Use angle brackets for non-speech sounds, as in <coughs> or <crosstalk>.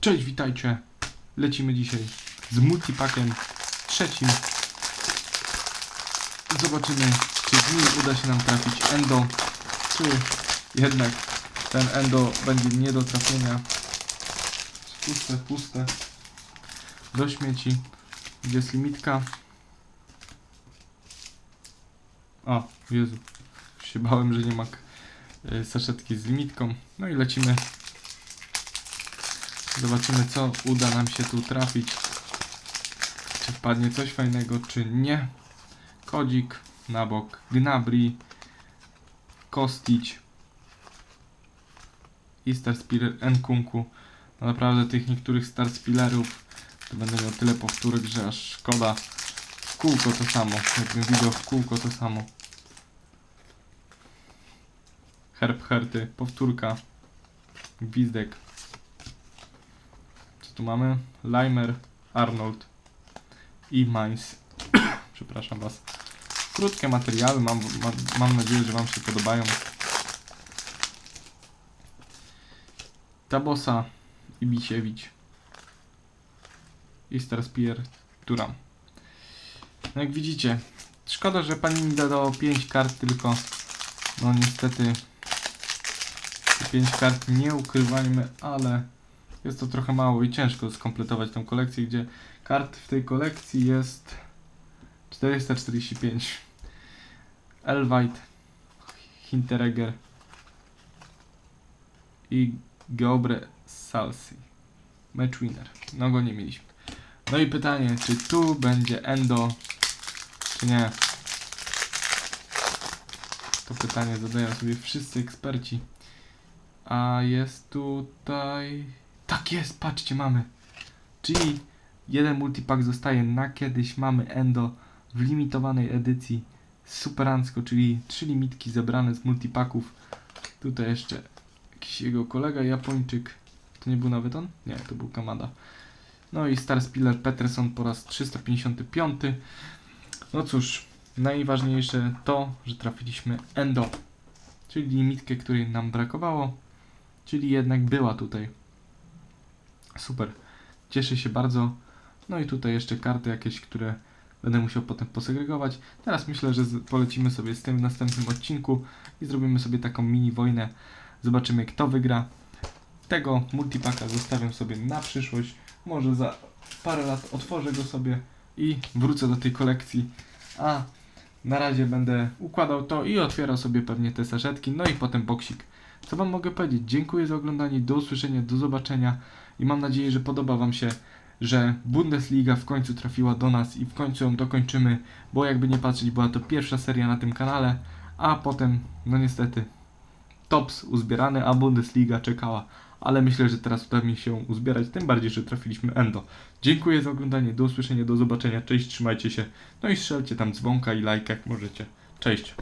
Cześć, witajcie. Lecimy dzisiaj z multipakiem trzecim. Zobaczymy, czy z nim uda się nam trafić Endo, czy jednak ten Endo będzie nie do trafienia. Puste, puste. Do śmieci. Gdzie jest limitka? O, Jezu. Się bałem, że nie ma y, saszetki z limitką. No i lecimy Zobaczymy, co uda nam się tu trafić. Czy wpadnie coś fajnego, czy nie. Kodzik na bok, Gnabry, Kostić i Star Spiller Nkunku. No naprawdę tych niektórych Star Spillerów to będę miał tyle powtórek, że aż szkoda. W kółko to samo. Jakbym widział w kółko to samo. Herb Herty, powtórka, Gwizdek. Tu mamy? Limer, Arnold i Mainz. <coughs> Przepraszam Was. Krótkie materiały, mam, mam, mam nadzieję, że Wam się podobają. Tabosa i Bisiewicz. I Starspier Turam. No jak widzicie, szkoda, że pani mi dodał 5 kart, tylko no niestety te 5 kart nie ukrywajmy, ale jest to trochę mało i ciężko skompletować tą kolekcję, gdzie kart w tej kolekcji jest 445. Elvite, Hinteregger i Geobre Salsi. Match winner. No go nie mieliśmy. No i pytanie, czy tu będzie Endo, czy nie? To pytanie zadają sobie wszyscy eksperci. A jest tutaj... Tak jest, patrzcie, mamy. Czyli jeden multipack zostaje na kiedyś. Mamy Endo w limitowanej edycji superancko, czyli trzy limitki zebrane z multipacków. Tutaj jeszcze jakiś jego kolega Japończyk. To nie był nawet on? Nie, to był Kamada. No i Star Spiller Peterson po raz 355. No cóż, najważniejsze to, że trafiliśmy Endo, czyli limitkę, której nam brakowało, czyli jednak była tutaj. Super. Cieszę się bardzo. No i tutaj jeszcze karty jakieś, które będę musiał potem posegregować. Teraz myślę, że polecimy sobie z tym w następnym odcinku i zrobimy sobie taką mini wojnę. Zobaczymy kto wygra. Tego multipaka zostawiam sobie na przyszłość. Może za parę lat otworzę go sobie i wrócę do tej kolekcji. A na razie będę układał to i otwierał sobie pewnie te saszetki, no i potem boksik. Co wam mogę powiedzieć? Dziękuję za oglądanie, do usłyszenia, do zobaczenia i mam nadzieję, że podoba wam się, że Bundesliga w końcu trafiła do nas i w końcu ją dokończymy, bo jakby nie patrzeć, była to pierwsza seria na tym kanale, a potem, no niestety, tops uzbierany, a Bundesliga czekała. Ale myślę, że teraz uda mi się uzbierać, tym bardziej, że trafiliśmy Endo. Dziękuję za oglądanie, do usłyszenia, do zobaczenia, cześć, trzymajcie się, no i strzelcie tam dzwonka i lajka jak możecie. Cześć.